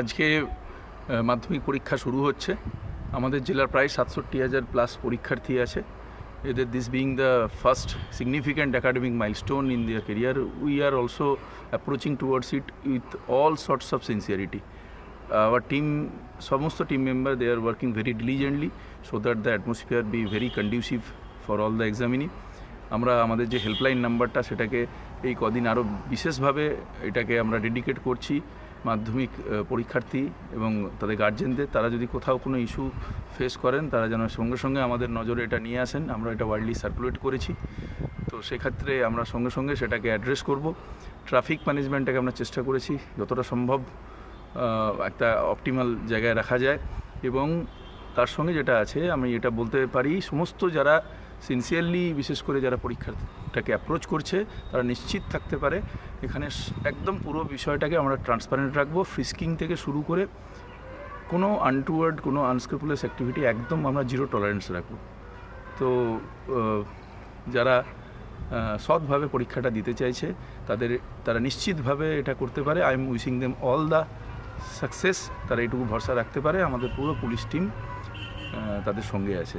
আজকে মাধ্যমিক পরীক্ষা শুরু হচ্ছে। আমাদের জেলার প্রায় সাতষট্টি হাজার প্লাস পরীক্ষার্থী আছে। এদের this being the first significant academic milestone in their career we are also approaching towards it with all sorts of sincerity our team সমস্ত team member they are working very diligently so that the atmosphere be very conducive for all the examinee আমরা, আমাদের যে helpline নাম্বারটা সেটাকে এই কদিন আরও বিশেষভাবে এটাকে আমরা ডেডিকেট করছি। মাধ্যমিক পরীক্ষার্থী এবং তাদের গার্জেনদের তারা যদি কোথাও কোনো ইস্যু ফেস করেন, তারা যেন সঙ্গে সঙ্গে আমাদের নজরে এটা নিয়ে আসেন। আমরা এটা ওয়ার্ল্ডলি সার্কুলেট করেছি। তো সেক্ষেত্রে আমরা সঙ্গে সঙ্গে সেটাকে অ্যাড্রেস করব। ট্রাফিক ম্যানেজমেন্টটাকে আমরা চেষ্টা করেছি, যতটা সম্ভব একটা অপটিমাল জায়গায় রাখা যায়। এবং তার সঙ্গে যেটা আছে, আমি এটা বলতে পারি, সমস্ত যারা সিনসিয়ারলি বিশেষ করে যারা পরীক্ষাটাকে অ্যাপ্রোচ করছে, তারা নিশ্চিত থাকতে পারে। এখানে একদম পুরো বিষয়টাকে আমরা ট্রান্সপারেন্ট রাখব ফ্রিস্কিং থেকে শুরু করে কোনো আনটুয়ার্ড কোনো আনস্ক্রুপুলাস অ্যাক্টিভিটি একদম আমরা জিরো টলারেন্স রাখব। তো যারা সৎভাবে পরীক্ষাটা দিতে চাইছে, তাদের, তারা নিশ্চিতভাবে এটা করতে পারে। I am wishing them all the success তারা এইটুকু ভরসা রাখতে পারে। আমাদের পুরো পুলিশ টিম তাদের সঙ্গে আছে।